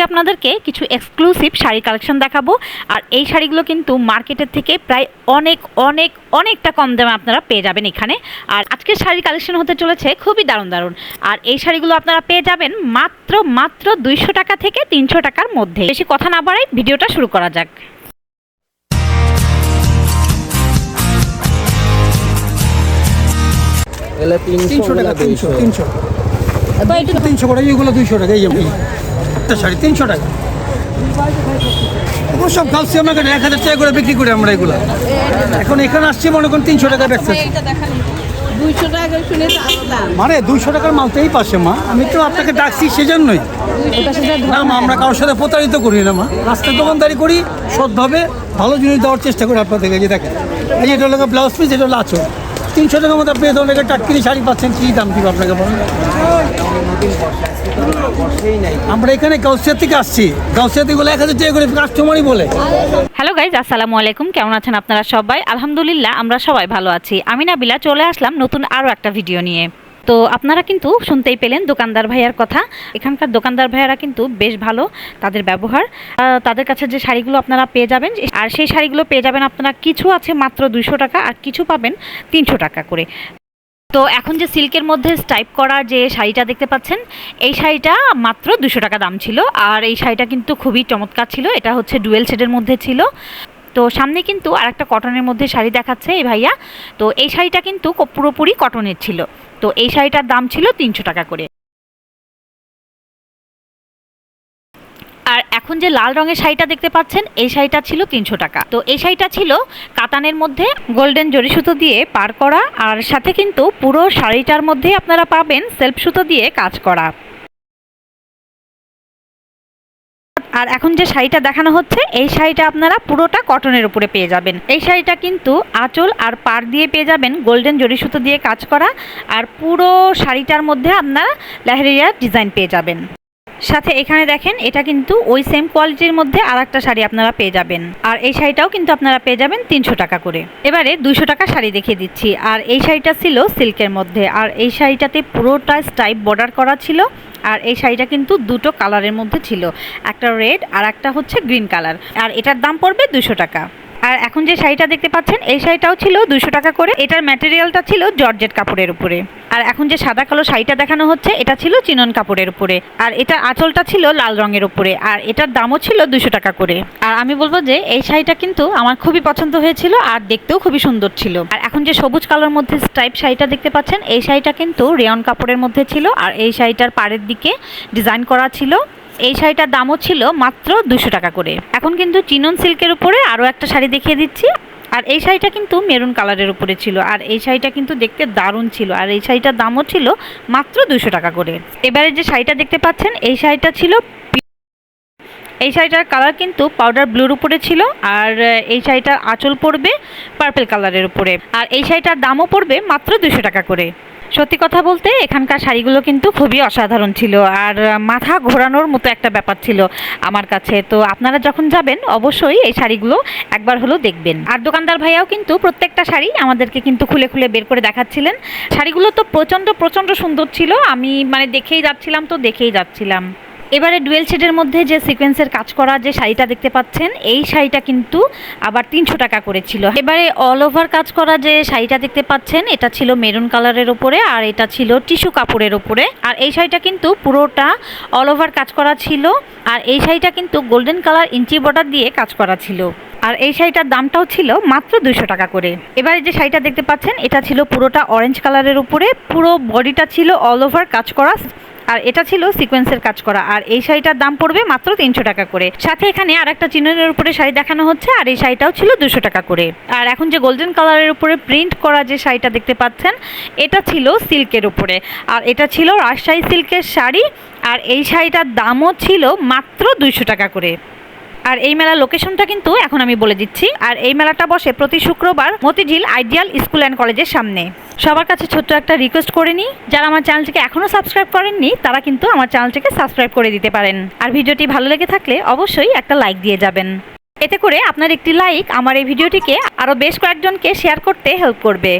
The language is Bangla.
আজকে আপনাদেরকে কিছু এক্সক্লুসিভ শাড়ি কালেকশন দেখাবো। আর এই শাড়িগুলো কিন্তু মার্কেটের থেকে প্রায় অনেক অনেক অনেকটা কম দামে আপনারা পেয়ে যাবেন এখানে। আর আজকের শাড়ির কালেকশন হতে চলেছে খুবই দারুণ দারুণ। আর এই শাড়িগুলো আপনারা পেয়ে যাবেন মাত্র মাত্র দুইশো টাকা থেকে তিনশো টাকার মধ্যে। বেশি কথা না বাড়াই ভিডিওটা শুরু করা যাক। তিনশো টাকা তিনশো তিনশো। তিনশো করে এইগুলো দুইশো টাকা এই একটা শাড়ি তিনশো টাকা। সব গালছি আমরা এক হাজার টাকা করে বিক্রি করি আমরা এগুলো। এখন এখানে আসছি মনে করুন তিনশো টাকা বেচছে দুইশো টাকা শুনে তো আসলাম মানে দুইশো টাকার মাল তো এই পাশে মা। আমি তো আপনাকে ডাকছি সেজন্যই। না মা আমরা কারোর সাথে প্রতারিত করি না মা। রাস্তায় দোকানদারি করি সৎভাবে ভালো জিনিস দেওয়ার চেষ্টা করি আপনাদের কাছে দেখেন। এই যে এটা হলো ব্লাউজ পিস এটা হলো আচল। তিনশো টাকার মতো আপনি অনেকে টাটকিনি শাড়ি পাচ্ছেন, কী দাম দিব আপনাকে বলুন? আমরা এখানে গাউসিয়া থেকে আসছি। গাউসিয়া থেকে বলে এক হাজার টাকা করে কাস্টমারই বলে। হ্যালো গাইজ আসসালামু আলাইকুম। কেমন আছেন আপনারা সবাই? আলহামদুলিল্লাহ, আমরা সবাই ভালো আছি। আমি নাবিলা, চলে আসলাম নতুন আরও একটা ভিডিও নিয়ে। তো আপনারা কিন্তু শুনতেই পেলেন দোকানদার ভাইয়ার কথা। এখানকার দোকানদার ভাইয়ারা কিন্তু বেশ ভালো তাদের ব্যবহার। তাদের কাছে যে শাড়িগুলো আপনারা পেয়ে যাবেন, আর সেই শাড়িগুলো পেয়ে যাবেন আপনারা কিছু আছে মাত্র দুইশো টাকা আর কিছু পাবেন তিনশো টাকা করে। তো এখন যে সিল্কের মধ্যে স্টাইপ করা যে শাড়িটা দেখতে পাচ্ছেন, এই শাড়িটা মাত্র দুশো টাকা দাম ছিল, আর এই শাড়িটা কিন্তু খুবই চমৎকার ছিল। এটা হচ্ছে ডুয়েল শেডের মধ্যে ছিল। তো সামনে কিন্তু আর একটা কটনের মধ্যে শাড়ি দেখাচ্ছে এই ভাইয়া। তো এই শাড়িটা কিন্তু পুরোপুরি কটনের ছিল। তো এই শাড়িটার দাম ছিল তিনশো টাকা করে। আর এখন যে লাল রঙের শাড়িটা দেখতে পাচ্ছেন, এই শাড়িটা ছিল তিনশো টাকা। তো এই শাড়িটা ছিল কাতানের মধ্যে গোল্ডেন জরি সুতো দিয়ে পার করা, আর সাথে কিন্তু পুরো শাড়িটার মধ্যে আপনারা পাবেন সেলফ সুতো দিয়ে কাজ করা। আর এখন যে শাড়িটা দেখানো হচ্ছে, এই শাড়িটা আপনারা পুরোটা কটনের উপরে পেয়ে যাবেন। এই শাড়িটা কিন্তু আঁচল আর পার দিয়ে পেয়ে যাবেন গোল্ডেন জরি সুতো দিয়ে কাজ করা, আর পুরো শাড়িটার মধ্যে আপনারা লেহেরিয়ার ডিজাইন পেয়ে যাবেন। সাথে এখানে দেখেন, এটা কিন্তু ওই সেম কোয়ালিটির মধ্যে আর একটা শাড়ি আপনারা পেয়ে যাবেন। আর এই শাড়িটাও কিন্তু আপনারা পেয়ে যাবেন তিনশো টাকা করে। এবারে দুইশো টাকা শাড়ি দেখিয়ে দিচ্ছি। আর এই শাড়িটা ছিল সিল্কের মধ্যে। আর এই শাড়িটাতে পুরোটা স্টাইপ বর্ডার করা ছিল। আর এই শাড়িটা কিন্তু দুটো কালারের মধ্যে ছিল। একটা রেড আর একটা হচ্ছে গ্রিন কালার আর এটার দাম পড়বে দুশো টাকা। আর এখন যে শাড়িটা দেখতে পাচ্ছেন, এই শাড়িটাও ছিল দুশো টাকা করে। এটার ম্যাটেরিয়ালটা ছিল জর্জেট কাপড়ের উপরে। আর এখন যে সাদা কালো শাড়িটা দেখানো হচ্ছে, এটা ছিল চিনন কাপড়ের উপরে। আর এটার আঁচলটা ছিল লাল রঙের উপরে, আর এটার দামও ছিল দুশো টাকা করে। আর আমি বলব যে, এই শাড়িটা কিন্তু আমার খুবই পছন্দ হয়েছিল আর দেখতেও খুবই সুন্দর ছিল। আর এখন যে সবুজ কালোর মধ্যে স্টাইপ শাড়িটা দেখতে পাচ্ছেন, এই শাড়িটা কিন্তু রেয়ন কাপড়ের মধ্যে ছিল। আর এই শাড়িটার পাড়ের দিকে ডিজাইন করা ছিল। এই শাড়িটার দামও ছিল মাত্র দুশো টাকা করে। এখন কিন্তু চিনন সিল্কের উপরে আরও একটা শাড়ি দেখিয়ে দিচ্ছি। আর এই শাড়িটা কিন্তু মেরুন কালারের উপরে ছিল। আর এই শাড়িটা কিন্তু দেখতে দারুণ ছিল। আর এই শাড়িটার দামও ছিল মাত্র দুশো টাকা করে। এবারে যে শাড়িটা দেখতে পাচ্ছেন, এই শাড়িটা ছিল এই শাড়িটার কালার কিন্তু পাউডার ব্লুর উপরে ছিল। আর এই শাড়িটার আঁচল পড়বে পার্পেল কালারের উপরে। আর এই শাড়িটার দামও পড়বে মাত্র দুশো টাকা করে। সত্যি কথা বলতে এখানকার শাড়িগুলো কিন্তু খুবই অসাধারণ ছিল আর মাথা ঘোরানোর মতো একটা ব্যাপার ছিল আমার কাছে। তো আপনারা যখন যাবেন, অবশ্যই এই শাড়িগুলো একবার হলো দেখবেন। আর দোকানদার ভাইয়াও কিন্তু প্রত্যেকটা শাড়ি আমাদেরকে কিন্তু খুলে খুলে বের করে দেখাচ্ছিলেন। শাড়িগুলো তো প্রচণ্ড প্রচণ্ড সুন্দর ছিল। আমি মানে দেখেই যাচ্ছিলাম তো দেখেই যাচ্ছিলাম। এবারে ডুয়েল শেডের মধ্যে যে সিকোয়েন্সের কাজ করা, যে শাড়িটা দেখতে পাচ্ছেন, এই শাড়িটা কিন্তু আবার তিনশো টাকা করেছিল এবারে অল ওভার কাজ করা যে শাড়িটা দেখতে পাচ্ছেন, এটা ছিল মেরুন কালারের উপরে আর এটা ছিল টিস্যু কাপড়ের উপরে আর এই শাড়িটা কিন্তু পুরোটা অল ওভার কাজ করা ছিল। আর এই শাড়িটা কিন্তু গোল্ডেন কালার ইঞ্চি বর্ডার দিয়ে কাজ করা ছিল। আর এই শাড়িটার দামটাও ছিল মাত্র দুশো টাকা করে। এবারে যে শাড়িটা দেখতে পাচ্ছেন, এটা ছিল পুরোটা অরেঞ্জ কালারের উপরে, পুরো বডিটা ছিল অল ওভার কাজ করা, আর এটা ছিল সিকোয়েন্সের কাজ করা, আর এই শাড়িটার দাম পড়বে মাত্র তিনশো টাকা করে। সাথে এখানে আর একটা চিনের উপরে শাড়ি দেখানো হচ্ছে, আর এই শাড়িটাও ছিল দুশো টাকা করে। আর এখন যে গোল্ডেন কালারের উপরে প্রিন্ট করা যে শাড়িটা দেখতে পাচ্ছেন, এটা ছিল সিল্কের উপরে, আর এটা ছিল রাজশাহী সিল্কের শাড়ি, আর এই শাড়িটার দামও ছিল মাত্র দুইশো টাকা করে। আর এই মেলার লোকেশনটা কিন্তু এখন আমি বলে দিচ্ছি। আর এই মেলাটা বসে প্রতি শুক্রবার মতিঝিল আইডিয়াল স্কুল অ্যান্ড কলেজের সামনে। সবার কাছে ছোট্ট একটা রিকোয়েস্ট করে নিই। যারা আমার চ্যানেলটিকে এখনও সাবস্ক্রাইব করেননি, তারা কিন্তু আমার চ্যানেলটিকে সাবস্ক্রাইব করে দিতে পারেন। আর ভিডিওটি ভালো লেগে থাকলে অবশ্যই একটা লাইক দিয়ে যাবেন। এতে করে আপনার একটি লাইক আমার এই ভিডিওটিকে আরও বেশ কয়েকজনকে শেয়ার করতে হেল্প করবে।